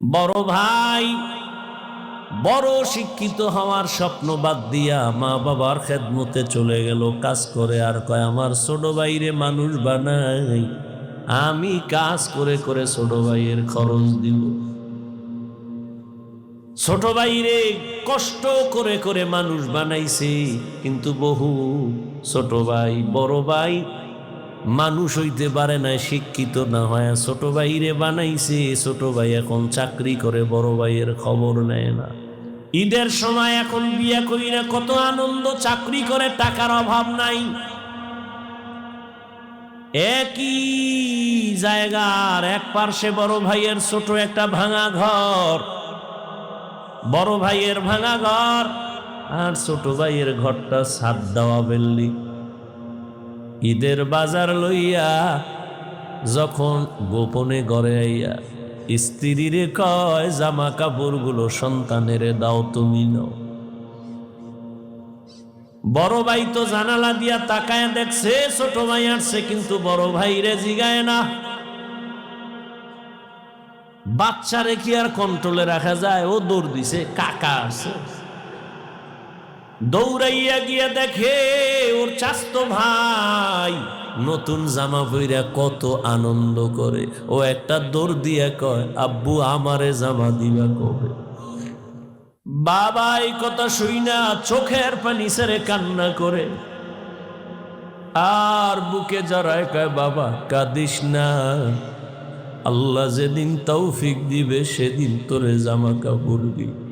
বড় ভাই, বড় শিক্ষিত হওয়ার স্বপ্ন বাদ দিয়া মা বাবার খেদমতে চলে গেল, কাজ করে আর কয়, আমার ছোট ভাইরে মানুষ বানাই, আমি কাজ করে করে ছোট ভাইয়ের খরচ দিব। ছোট ভাইরে কষ্ট করে করে মানুষ বানাইছে, কিন্তু বহু ছোট ভাই, বড় ভাই মানুষ হইতে পারে না শিক্ষিত না হয় ছোট ভাইরে বানাইছে, ছোট ভাই এখন চাকরি করে, বড় ভাইয়ের খবর নেয় না। ঈদের সময় এখন বিয়া করি না, কত আনন্দ, চাকরি করে টাকার অভাব নাই। একই জায়গার এক পার্শ্বে বড় ভাইয়ের ছোট একটা ভাঙা ঘর, বড় ভাইয়ের ভাঙা ঘর, আর ছোট ভাইয়ের ঘরটা ছাদ দেওয়া বেল্লি। ঈদের বাজার লইয়া যখন গোপনে গড়ে আইয়া স্ত্রীরে কয়, জামা কাপড়গুলো সন্তানের দাও তুমি নাও। বড় ভাই তো জানালা দিয়া তাকায় দেখছে, ছোট ভাই আসছে, কিন্তু বড় ভাই রে জিগায় না। বাচ্চারে কি আর কন্ট্রোলে রাখা যায়? ও দৌড় দিছে, কাকা আছে দৌড়াইয়া গিয়া দেখে, ওর চাস্তো ভাই, নতুন জামা পইরা কত আনন্দ করে। ও একটা দৌড় দিয়া কয়, আব্বু, আমারে জামা দিবা কবে? বাবা এই কথা শুই না চোখের পানি সেরে কান্না করে। আর বুকে জড়ায় কয়, বাবা, কাঁদিস না। আল্লাহ যেদিন তৌফিক দিবে, সেদিন তোরে জামা কাপড় দিবে।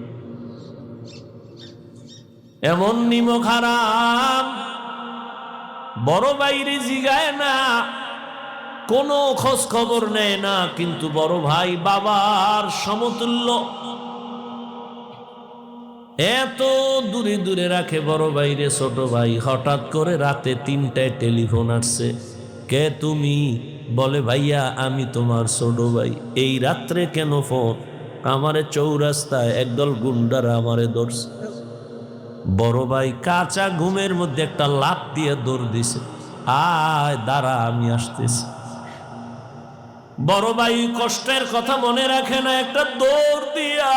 এমন নিমক হারাম বড় বাইরে জিগায় না, কোনো খোঁজ খবর নেয় না, কিন্তু বড় ভাই বাবার সমতুল্য। এত দূরে দূরে রাখে বড় বাইরে ছোট ভাই, হঠাৎ করে রাতে তিনটায় টেলিফোন আসছে। কে তুমি? বলে, ভাইয়া, আমি তোমার ছোট ভাই। এই রাত্রে কেন ফোন? আমারে চৌরাস্তায় একদল গুন্ডারা আমারে ধরছে। বড় ভাই কাঁচা ঘুমের মধ্যে একটা লাত দিয়ে দৌড় দিছে। আয়, দাঁড়া, আমি আসতেছি। বড় ভাই কষ্টের কথা মনে রাখে না, একটা দৌড় দিয়া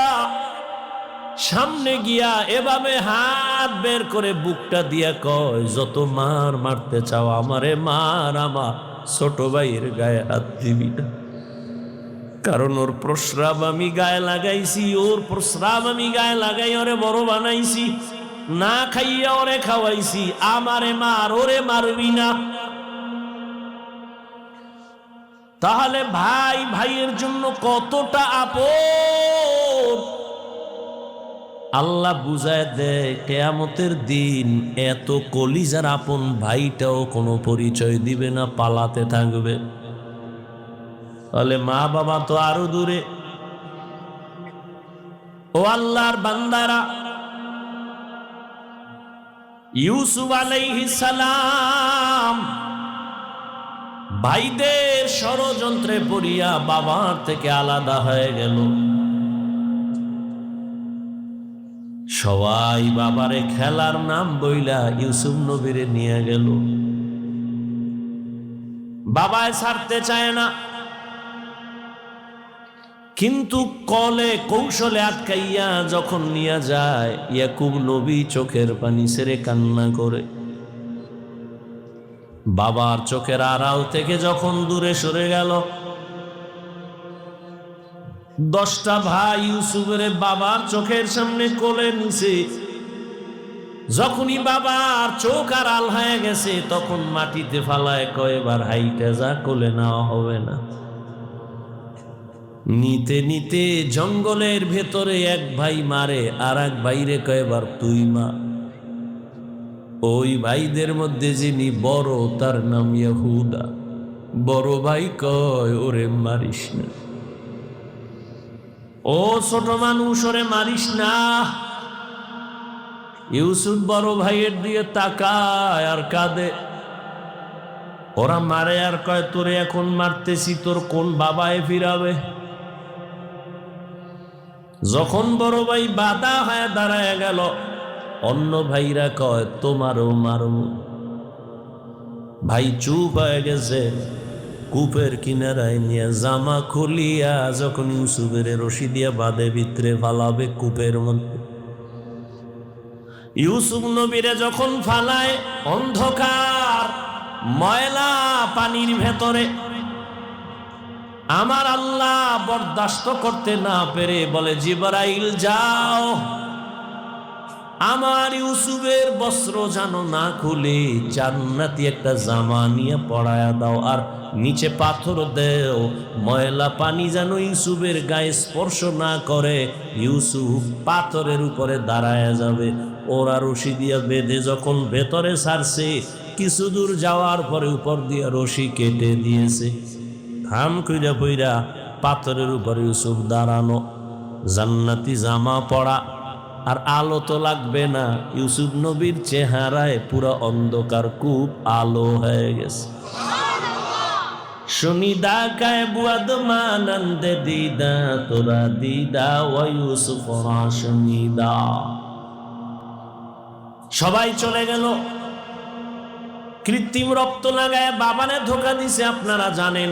সামনে গিয়া এভাবে হাত বের করে বুকটা দিয়া কয়, যত মার মারতে চাও, আমারে মার, আমার ছোট ভাইয়ের গায়ে হাত দিবি না। কারণ ওর প্রস্রাব আমি গায়ে লাগাইছি, ওর প্রস্রাব আমি গায়ে লাগাই, ওরে বড় বানাইছি। না খাইয়া ওরে খাওয়াইছি, আমারে মার, ওরে মারবি না। তাহলে ভাই, ভাইয়ের জন্য কতটা আপন? আল্লাহ বুঝায় দেয়, কেয়ামতের দিন এত কলিজার আপন ভাইটাও কোনো পরিচয় দিবে না, পালাতে থাকবে। তাহলে মা বাবা তো আরও দূরে। ও আল্লাহর বান্দারা ইউসুফ আলাইহিস সালাম ভাইদের ষড়যন্ত্রে পড়িয়া বাবার থেকে আলাদা হয়ে গেল। সবাই বাবারে খেলার নাম বইলা ইউসুফ নবীরে নিয়ে গেল। বাবায় ছাড়তে চায় না। কিন্তু কলে কৌশলে আটকাইয়া যখন নিয়ে যায়, ইয়াকুব নবী চোখের পানি সেরে কান্না করে। বাবার চোখের আড়াল থেকে যখন দূরে সরে গেল, দশটা ভাই ইউসুফের বাবার চোখের সামনে কোলে নিছে। যখনই বাবার চোখ আর আল হয়ে গেছে, তখন মাটিতে ফালায় কয়েবার হাইটা যা কোলে নেওয়া হবে না। নিতে নিতে জঙ্গলের ভেতরে এক ভাই মারে আর এক ভাইরে কয়েবার তুই মা। ওই ভাইদের মধ্যে যিনি বড়, তার নাম ইয়াহুদা। বড় ভাই কয়, ওরে মারিস না। ও ছোট মানুষ, ওরে মারিস না। ইউসুফ বড় ভাইয়ের দিয়ে তাকায় আর কাঁদে। ওরা মারে আর কয়, তোরে এখন মারতেছি, তোর কোন বাবায় ফিরাবে? যখন বড় ভাই বাধা হয়ে দাঁড়ায় গেল, অন্য ভাইরা কয়, তোমারও মারব ভাই চুপ হয়ে গেছে, কূপের কিনারায় নিয়ে জামা খুলিয়া যখন ইউসুফের রশি দিয়া বাঁধে, ভিতরে ফালাবে কূপের মধ্যে। ইউসুফ নবীরে যখন ফালায়, অন্ধকার, ময়লা পানির ভেতরে আমার আল্লাহ বরদাস্ত করতে না পেরে বলে, জিবরাইল, যাও। আমার ইউসুফের বস্ত্র যেন না খুলে, জান্নাতি একটা জামা নিয়ে পড়ায়া দাও, আর নিচে পাথর দেও। ময়লা পানি যেন ইউসুফের গায়ে স্পর্শ না করে, ইউসুফ পাথরের উপরে দাঁড়ায়া যাবে। ওরা রশি দিয়া বেঁধে যখন ভেতরে সারছে, কিছু দূর যাওয়ার পরে উপর দিয়া রশি কেটে দিয়েছে। থাম কইরা পইরা পাথরের উপরে ইউসুফ দাঁড়ানো। জান্নাতি জামা পড়া। আর আলো তো লাগবে না। ইউসুফ নবীর চেহারায় পুরো অন্ধকার, খুব আলো হয়ে গেছে। শুনিদা কায় বুয়াদ মানন্দে দিদা, তোরা দিদা ও ইউসুফ শুনিদা সবাই চলে গেল। কৃত্রিম রক্ত লাগায় বাবানে ধোকা দিছে, আপনারা জানেন।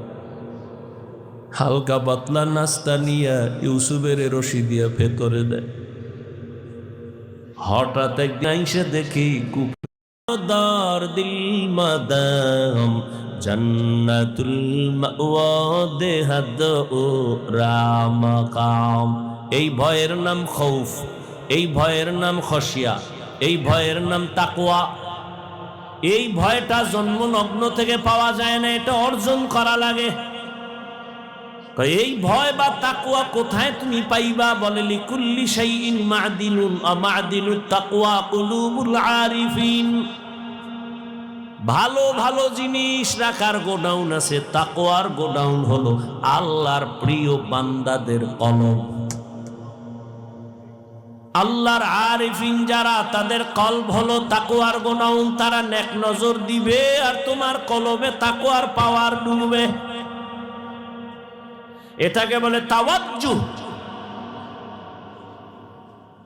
হালকা পাতলা নাস্তা নিয়ে ইউসুফের রশি দিয়া ভেতরে দেয়। হঠাৎ একদিন দেখি কুপার দিল মাদাম, জান্নাতুল দেহাদ ও রামাকাম। এই ভয়ের নাম খৌফ, এই ভয়ের নাম খসিয়া, এই ভয়ের নাম তাকওয়া। এই ভয়টা জন্ম লগ্ন থেকে পাওয়া যায় না, এটা অর্জন করা লাগে। এই ভয় বা তাকুয়া কোথায় তুমি পাইবা? বলে, লিকুল্লি তাকওয়া কুলুবুল আরিফিন। ভালো ভালো জিনিস রাখার গোডাউন আছে তাকওয়ার গোডাউন হলো আল্লাহর প্রিয় বান্দাদের কলম। আল্লাহর আরিফিন যারা, তাদের কলব হলো তাকওয়ার গোডাউন, তারা নেক নজর দিবে আর তোমার কলবে তাকওয়ার পাওয়ার ডুববে। এটাকে বলে তাওয়াজ্জু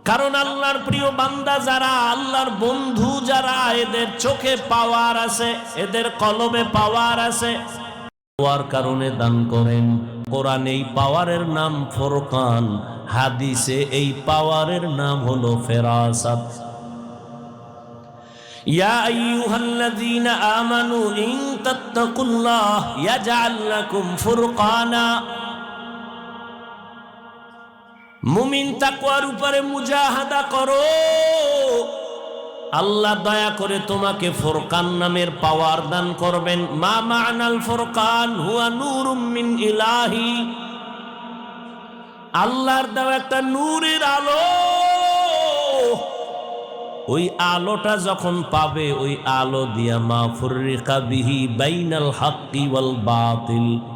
কারণ আল্লাহর প্রিয় বান্দা যারা আল্লাহর বন্ধু যারা এদের চোখে পাওয়ার আছে এদের কলবে পাওয়ার আছে পাওয়ার কারণে দান করেন কোরআন এই পাওয়ারের নাম ফোরকান হাদিসে এই পাওয়ারের নাম হলো ফেরাসাত يا أيها الذين آمنوا إن تتقوا الله يجعل لكم فرقانا মুমিন তাকুয়ার উপরে মুজাহাদা করো। আল্লাহ দয়া করে তোমাকে ফোরকান নামের পাওয়ার দান করবেন। মা মানাল ফোরকান, হুয়া নূরুম মিন ইলাহি। আল্লাহর দেওয়া একটা নূরের আলো। ওই আলোটা যখন পাবে, ওই আলো দিয়া মা ফুরিকা বিহি বাইনাল হাক্কি ওয়াল বাতিল।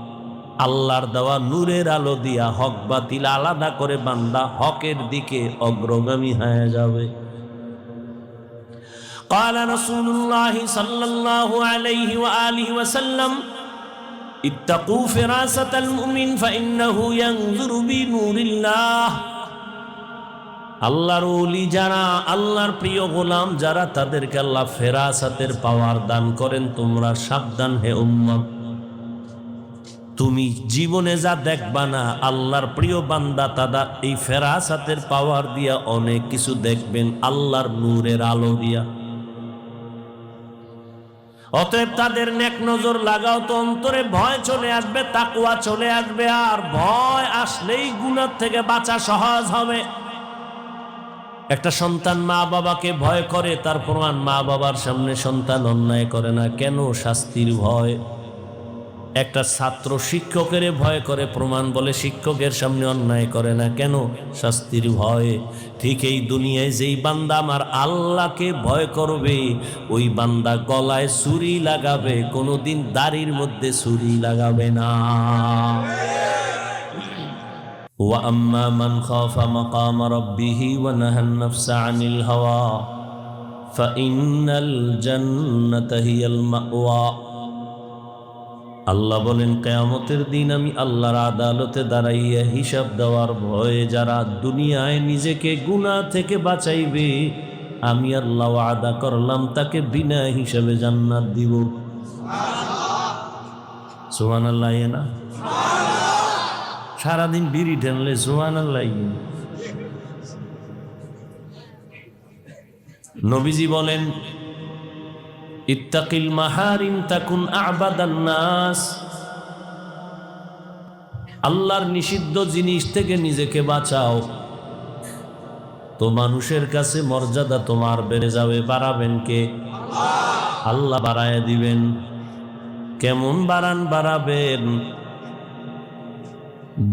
আল্লাহর দেওয়া নূরের আলো দিয়া হক বাতিল আলাদা করে বান্দা হকের দিকে অগ্রগামী হয়ে যাবে قال رسول الله صلى الله عليه وآله وسلم اتقوا فراسة المؤمن فإنه ينظر بنور الله আল্লাহর ওলি যারা আল্লাহর প্রিয় গোলাম যারা তাদেরকে আল্লাহ ফেরাসাতের পাওয়ার দান করেন তোমরা সাবধান হে উম্মত তুমি জীবনে যা দেখবা না, আল্লাহর প্রিয় বান্দা তাদা এই ফেরাসাতের পাওয়ার দিয়া অনেক কিছু দেখবেন, আল্লাহর নূরের আলো দিয়া। অতএব তাদের নেক নজর লাগাও তো, অন্তরে ভয় চলে আসবে, তাকুয়া চলে আসবে, আর ভয় আসলেই গুণার থেকে বাঁচা সহজ হবে। একটা সন্তান মা বাবাকে ভয় করে, তার প্রমাণ মা বাবার সামনে সন্তান অন্যায় করে না, কেন শাস্তির ভয়? একটা ছাত্র শিক্ষকের ভয় করে প্রমাণ বলে শিক্ষকের সামনে অন্যায় করে না কেন শাস্তির ভয়ে ঠিক এই দুনিয়ায় যেই বান্দা আমার আল্লাহকে ভয় করবে ওই বান্দা গলায় ছুরি লাগাবে কোনোদিন দাড়ির মধ্যে ছুরি লাগাবে না وأما من خاف مقام ربه ونهى النفس عن الهوى فإن الجنة هي المأوى আল্লাহ বলেন, কেয়ামতের দিন আমি আল্লাহর আদালতে দাঁড়াইয়া হিসাব দেওয়ার ভয়ে যারা দুনিয়ায় নিজেকে গুনাহ থেকে বাঁচাইবে, আমি আল্লাহ আদা করলাম, তাকে বিনা হিসাবে জান্নাত দিব। সোহান আল্লাহ না? সারাদিন বিড়ি টেনলে সোহান আল্লাহ নবীজি বলেন ইত্তাকিল মাহারিম তাকুন আবাদান নাস। আল্লাহর নিষিদ্ধ জিনিস থেকে নিজেকে বাঁচাও। তো মানুষের কাছে মর্যাদা তোমার বেড়ে যাবে, বাড়াবেন কে? আল্লাহ বাড়ায় দিবেন। কেমন বাড়ান, বাড়াবেন?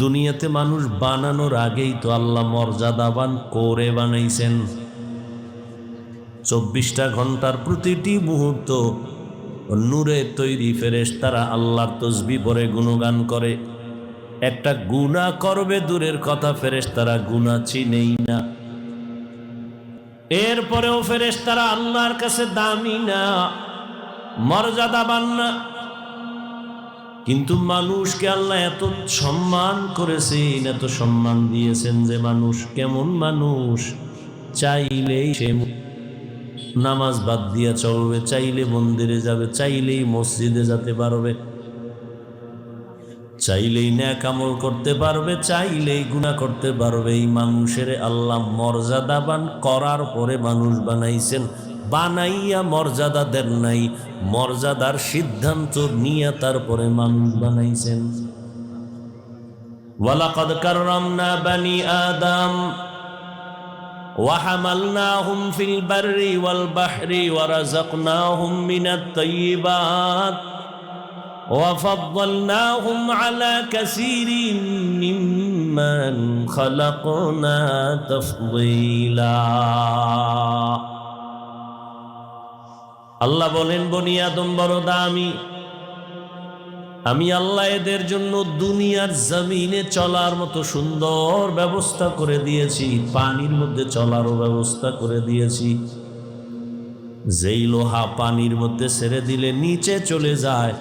দুনিয়াতে মানুষ বানানোর আগেই তো আল্লাহ মর্যাদাবান করে বানাইছেন। চব্বিশটা ঘণ্টার প্রতিটি মুহূর্ত নূরে তৈরি ফেরেশ তারা আল্লাহর তসবি পরে গুণগান করে। একটা গুণা করবে দূরের কথা ফেরেশ তারা গুণা চিনেই না। এরপরেও ফেরেশ তারা আল্লাহর কাছে দামি না মর্যাদাবান না। কিন্তু মানুষকে আল্লাহ এত সম্মান করেছেন, এত সম্মান দিয়েছেন যে মানুষ কেমন মানুষ, চাইলেই সে নামাজ বাদ দিয়া চলবে, চাইলে মন্দিরে যাবে, চাইলেই মসজিদে যেতে পারবে। চাইলেই ন্যাক আমল করতে পারবে, চাইলেই গুণা করতে পারবে। এই মানুষের আল্লাহ মর্যাদাবান করার পরে মানুষ বানাইছেন। বানাইয়া মর্যাদা দেন নাই, মর্যাদার সিদ্ধান্ত নিয়ে তারপরে মানুষ বানাইছেন। ওয়ালাকাদ কাররামনা বানি আদম وحملناهم في البر والبحر ورزقناهم من الطيبات وفضلناهم على كثير ممن خلقنا تفضيلا আল্লাহ বলেন বনি আদম বড় দামি আমি আল্লাহ এদের জন্য দুনিয়ার জমিনে চলার মতো সুন্দর ব্যবস্থা করে দিয়েছি, পানির মধ্যে চলারও ব্যবস্থা করে দিয়েছি। যেই লোহা পানির মধ্যে ছেড়ে দিলে নিচে চলে যায়,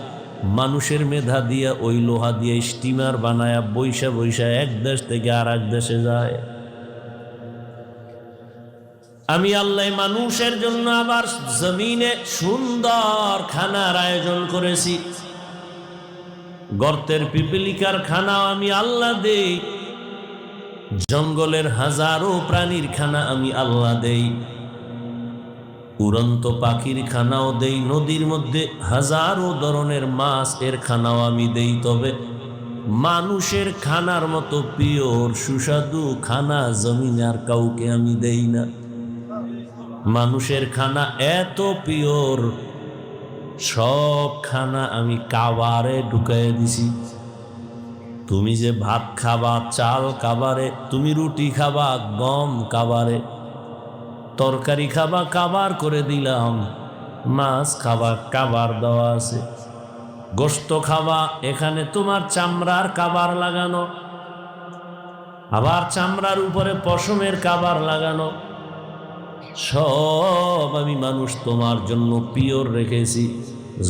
মানুষের মেধা দিয়ে ওই লোহা দিয়ে স্টিমার বানায়া বৈশা বৈশা এক দেশ থেকে আর এক দেশে যায়। আমি আল্লাহ মানুষের জন্য আবার জমিনে সুন্দর খানার আয়োজন করেছি। গর্তের পিপিলিকার খানা আমি আল্লাহ দেই। জঙ্গলের হাজারো প্রাণীর খানা আমি আল্লাহ দেই। উড়ন্ত পাখির খানাও দেই, নদীর মধ্যে হাজারো ধরনের মাছ এর খানাও আমি দেই। তবে মানুষের খানার মতো পিওর, সুস্বাদু খানা জমিন আর কাউকে আমি দেই না। মানুষের খানা এত পিওর সব আমি কাবারে ঢুকাই দিছি। তুমি যে ভাত খাবা, চাল কাবারে, তুমি রুটি খাবা, গম কাবারে, তরকারি খাবা, কাবার করে দিলাম, মাছ খাবা, কাবার দেওয়া আছে। গোস্ত খাবা, এখানে তোমার চামড়ার কাবার লাগানো, আবার চামড়ার উপরে পশমের কাবার লাগানো। সব আমি মানুষ তোমার জন্য পিওর রেখেছি।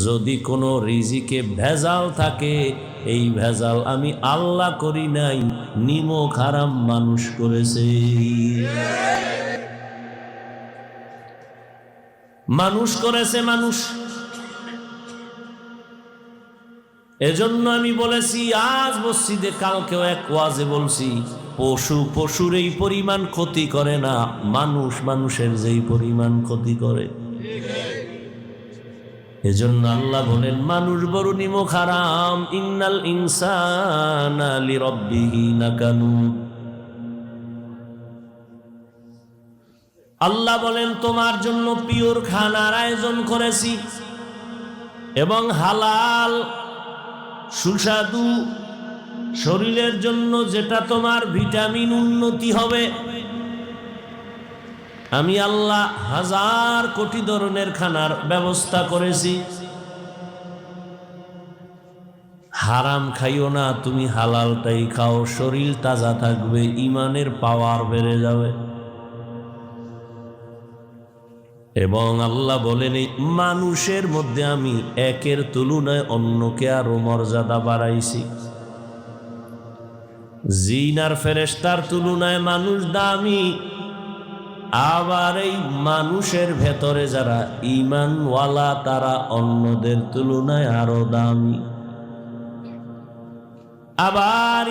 যদি কোনো রিজিকে ভেজাল থাকে, এই ভেজাল আমি আল্লাহ করি নাই, নিম খারাপ মানুষ করেছে। মানুষ করেছে মানুষ। এজন্য আমি বলেছি, আজ মসজিদে কালকেও এক ওয়াজে বলছি, পশু পশুর এই পরিমাণ ক্ষতি করে না, মানুষ মানুষের যেই পরিমাণ ক্ষতি করে। এজন্য আল্লাহ বলেন, মানুষ বড় নিমো খারাম ইন্নাল ইনসান রব্বিহি আল্লাহ বলেন, তোমার জন্য পিওর খানার আয়োজন করেছি এবং হালাল সুস্বাদু শরীরের জন্য যেটা তোমার ভিটামিন উন্নতি হবে। আমি আল্লাহ হাজার কোটি ধরনের খানার ব্যবস্থা করেছি। হারাম খাইও না, তুমি হালালটাই খাও, শরীর তাজা থাকবে, ইমানের পাওয়ার বেড়ে যাবে। এবং আল্লাহ বলেন মানুষের মধ্যে আমি একের তুলনায় অন্যকে আরও মর্যাদা বাড়াইছি। জিনার ফেরেস্তার তুলনায় মানুষ দামি। আবার এই মানুষের ভেতরে যারা ইমানওয়ালা তারা অন্যদের তুলনায় আরও দামি। আবার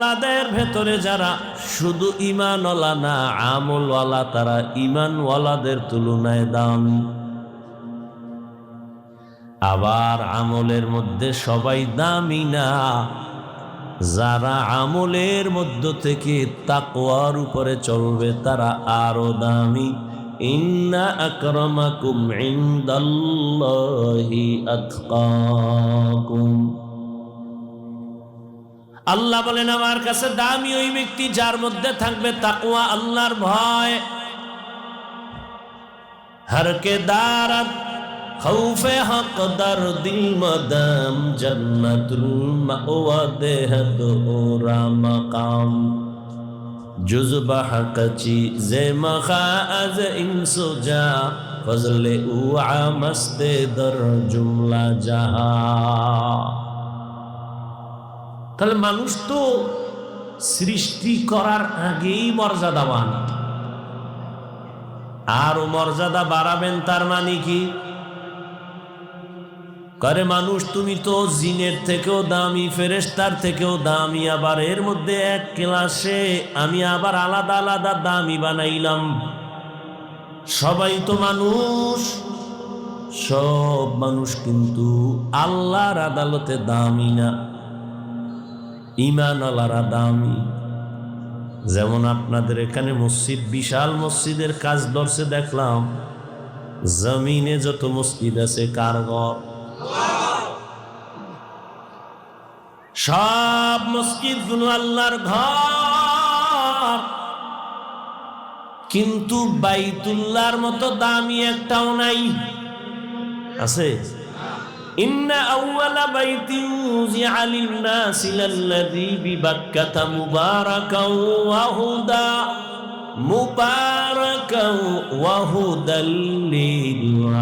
ইমানওয়ালাদের ভেতরে যারা শুধু ইমানওয়ালা না আমলওয়ালা, তারা ইমানওয়ালাদের তুলনায় দামি। আবার আমলের মধ্যে সবাই দামি না। যারা আমলের মধ্য থেকে তাকওয়ার উপরে চলবে, তারা আরও দামি। ইন্না আকরামাকুম ইনদাল্লাহি আতকাকুম। আল্লাহ বলেন, আমার কাছে দামি ওই ব্যক্তি যার মধ্যে থাকবে তাকুয়া আল্লাহর ভয়। হরকে কে খৌফে হক দেহ ইনসুজা দর জুমলা জাহা। তাহলে মানুষ তো সৃষ্টি করার আগেই মর্যাদাবান। আরও মর্যাদা বাড়াবেন তার মানে কি? করে মানুষ, তুমি তো জিনের থেকেও দামি ফেরেস্তার থেকেও দামি, আবার এর মধ্যে এক ক্লাসে আমি আবার আলাদা আলাদা দামি বানাইলাম। সবাই তো মানুষ, সব মানুষ কিন্তু আল্লাহর আদালতে দামি না। ইমান আলারা দামি যেমন আপনাদের এখানে মসজিদ, বিশাল মসজিদের কাজ ধরছে, দেখলাম। জমিনে যত মসজিদ আছে কারগর সব মসজিদগুলো আল্লাহর ঘর। কিন্তু বাইতুল্লাহর মতো দামি একটাও নাই। আছে? إن أول بيت يوزع للناس للذي ببكة مباركا وهدى مباركا وهدى للعالمين.